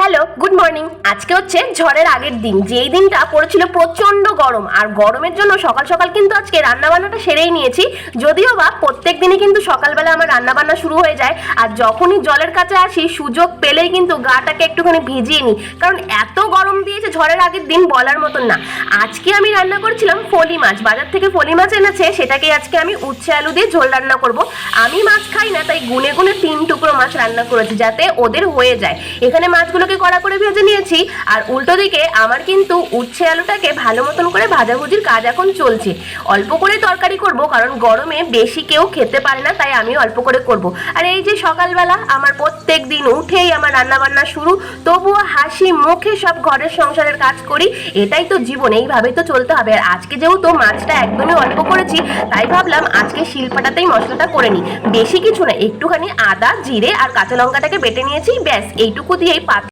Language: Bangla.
হ্যালো গুড মর্নিং আজকে হচ্ছে ঝড়ের আগের দিন। যেই দিনটা পড়েছিল প্রচণ্ড গরম। আর গরমের জন্য সকাল সকাল কিন্তু আজকে রান্না বান্নাটা সেরেই নিয়েছি। যদিও বা প্রত্যেক দিনই কিন্তু সকালবেলা আমার রান্না বান্না শুরু হয়ে যায়। আর যখনই জলের কাছে আসি, সুযোগ পেলেই কিন্তু গাটাকে একটুখানি ভিজিয়ে নিই। কারণ এত গরম ঝড়ের আগের দিন বলার মতন না। আজকে আমি রান্না করছিলাম ফলি মাছ। বাজার থেকে ফলি মাছ এনেছে, সেটাকে আজকে আমি উচ্ছে আলু দিয়ে ঝোল রান্না করব। আমি মাছ খাই না, তাই গুনে গুনে তিন টুকরো মাছ রান্না করেছি, যাতে ওদের হয়ে যায়। এখানে মাছগুলোকে কড়া করে ভেজে নিয়েছি, আর উল্টো দিকে আমার কিন্তু উচ্ছে আলুটাকে ভালো মতন করে ভাজাভুজির কাজ এখন চলছে। অল্প করে তরকারি করব, কারণ গরমে বেশি কেউ খেতে পারে না, তাই আমি অল্প করে করব। আর এই যে সকালবেলা আমার প্রত্যেক দিন উঠেই আমার রান্না বান্না শুরু, তবুও হাসি মুখে সব ঘরের সংসারের কাজ করি, এটাই তো জীবন, এইভাবেই তো চলতে হবে। আর আজকে যেহেতু মাছটা একদমই অল্প করেছি, তাই ভাবলাম আজকে শিলপাটাতেই মশলাটা করে নিই। বেশি কিছু না, একটুখানি আদা, জিরে আর কাঁচা লঙ্কাটাকে বেটে নিয়েছি, ব্যাস, এইটুকু দিয়েই পাত